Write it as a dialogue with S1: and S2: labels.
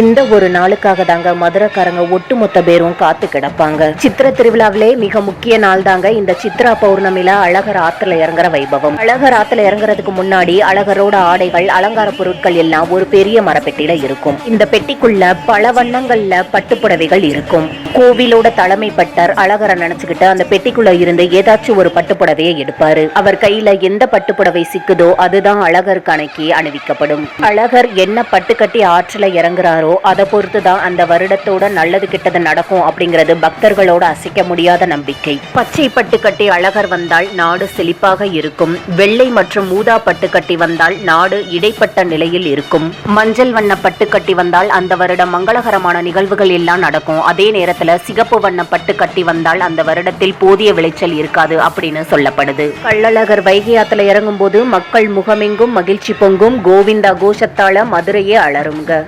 S1: இந்த ஒரு நாளுக்காக தாங்க மதுரைக்காரங்க ஒட்டுமொத்த பேரும் காத்து கிடப்பாங்க. சித்திர திருவிழாவிலே மிக முக்கிய நாள் தாங்க இந்த சித்ரா பௌர்ணமில அழகர் ஆத்துல இறங்குற வைபவம். அழகர் ஆத்துல இறங்குறதுக்கு முன்னாடி அழகரோட ஆடைகள் அலங்கார பொருட்கள் எல்லாம் ஒரு பெரிய மரப்பெட்டியில இருக்கும். இந்த பெட்டிக்குள்ள பல வண்ணங்கள்ல பட்டுப்புடவைகள் இருக்கும். கோவிலோட தலைமை பட்டர் அழகரை நினைச்சுக்கிட்டு அந்த பெட்டிக்குள்ள இருந்து ஏதாச்சும் ஒரு பட்டுப்புடவையை எடுப்பாரு. அவர் கையில எந்த பட்டுப்புடவை சிக்குதோ அதுதான் அழகர் கணக்கி அணிவிக்கப்படும். அழகர் என்ன பட்டுக்கட்டி ஆற்றுல இறங்குறாரோ அதை பொறுத்து தான் அந்த வருடத்தோட நல்லது கெட்டது நடக்கும் அப்படிங்கிறது பக்தர்களோட அசைக்க முடியாத நம்பிக்கை. பச்சை பட்டு கட்டி அழகர் வந்தால் நாடு செழிப்பாக இருக்கும். வெள்ளை மற்றும் ஊதா பட்டு கட்டி வந்தால் நாடு இடைப்பட்ட நிலையில் இருக்கும். மஞ்சள் வண்ண பட்டு கட்டி வந்தால் அந்த வருடம் மங்களகரமான நிகழ்வுகள் எல்லாம் நடக்கும். அதே நேரத்தில் சிகப்பு வண்ண பட்டு கட்டி வந்தால் அந்த வருடத்தில் போதிய விளைச்சல் இருக்காது அப்படின்னு சொல்லப்படுது. கள்ளழகர் வைகை ஆத்துல இறங்கும் போது மக்கள் முகமெங்கும் மகிழ்ச்சி பொங்கும். கோவிந்தா கோஷத்தால மதுரையே அலருங்க